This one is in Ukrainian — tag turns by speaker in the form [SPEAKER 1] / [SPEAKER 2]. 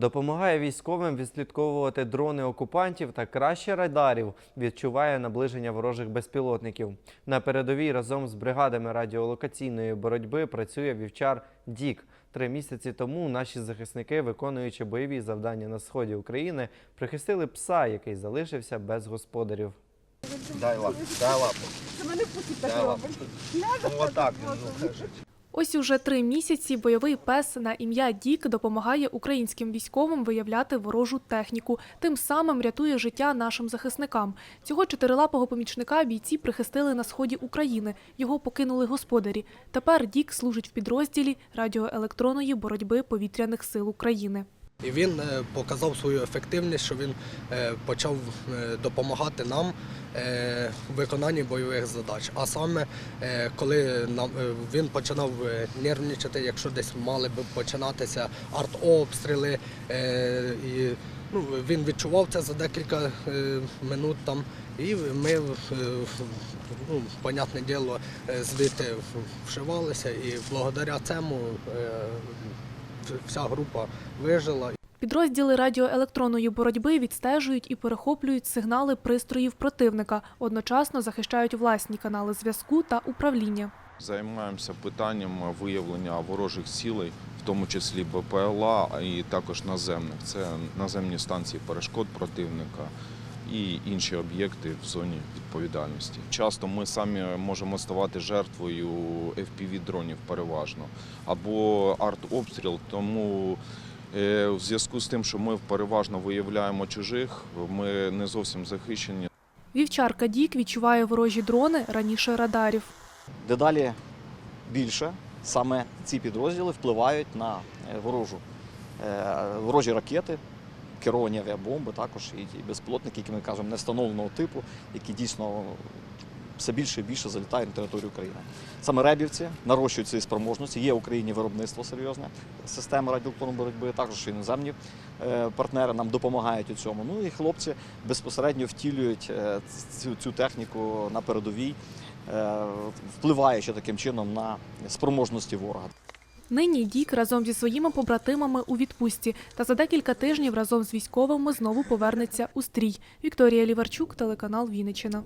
[SPEAKER 1] Допомагає військовим відслідковувати дрони окупантів та краще радарів відчуває наближення ворожих безпілотників. На передовій разом з бригадами радіолокаційної боротьби працює вівчар Дік. Три місяці тому наші захисники, виконуючи бойові завдання на сході України, прихистили пса, який залишився без господарів.
[SPEAKER 2] Дай лапу, дай лапу.
[SPEAKER 3] Це мене путі так робить.
[SPEAKER 2] Ну отак він, ну кажуть.
[SPEAKER 4] Ось уже три місяці бойовий пес на ім'я Дік допомагає українським військовим виявляти ворожу техніку. Тим самим рятує життя нашим захисникам. Цього чотирилапого помічника бійці прихистили на сході України. Його покинули господарі. Тепер Дік служить в підрозділі радіоелектронної боротьби повітряних сил України.
[SPEAKER 5] І він е, показав свою ефективність, що він е, почав е, допомагати нам в виконанні бойових задач. А саме, коли він починав нервничати, якщо десь мали б починатися артобстріли, і ну, він відчував це за декілька минут там. І ми, ну, понятне діло, звідти вшивалися, і благодаря цьому вся група вижила.
[SPEAKER 4] Підрозділи радіоелектронної боротьби відстежують і перехоплюють сигнали пристроїв противника, одночасно захищають власні канали зв'язку та управління.
[SPEAKER 6] Займаємося питанням виявлення ворожих цілей, в тому числі БПЛА і також наземних. Це наземні станції перешкод противника і інші об'єкти в зоні відповідальності. Часто ми самі можемо ставати жертвою FPV-дронів переважно або артобстріл. Тому е, в зв'язку з тим, що ми переважно виявляємо чужих, ми не зовсім захищені.
[SPEAKER 4] Вівчарка Дік відчуває ворожі дрони раніше радарів.
[SPEAKER 7] Дедалі більше саме ці підрозділи впливають на е, ворожу, е, ворожі ракети, керовані авіабомби, також і безпілотники, які ми кажемо, не встановленого типу, які дійсно все більше і більше залітають на територію України. Саме ребівці нарощують ці спроможності. Є в Україні виробництво серйозне системи радіоелектронної боротьби, також іноземні е, партнери нам допомагають у цьому. Ну і хлопці безпосередньо втілюють е, цю, цю техніку на передовій, е, впливаючи таким чином на спроможності ворога.
[SPEAKER 4] Нині Дік разом зі своїми побратимами у відпустці та за декілька тижнів разом з військовими знову повернеться у стрій. Вікторія Ліварчук, телеканал Вінниччина.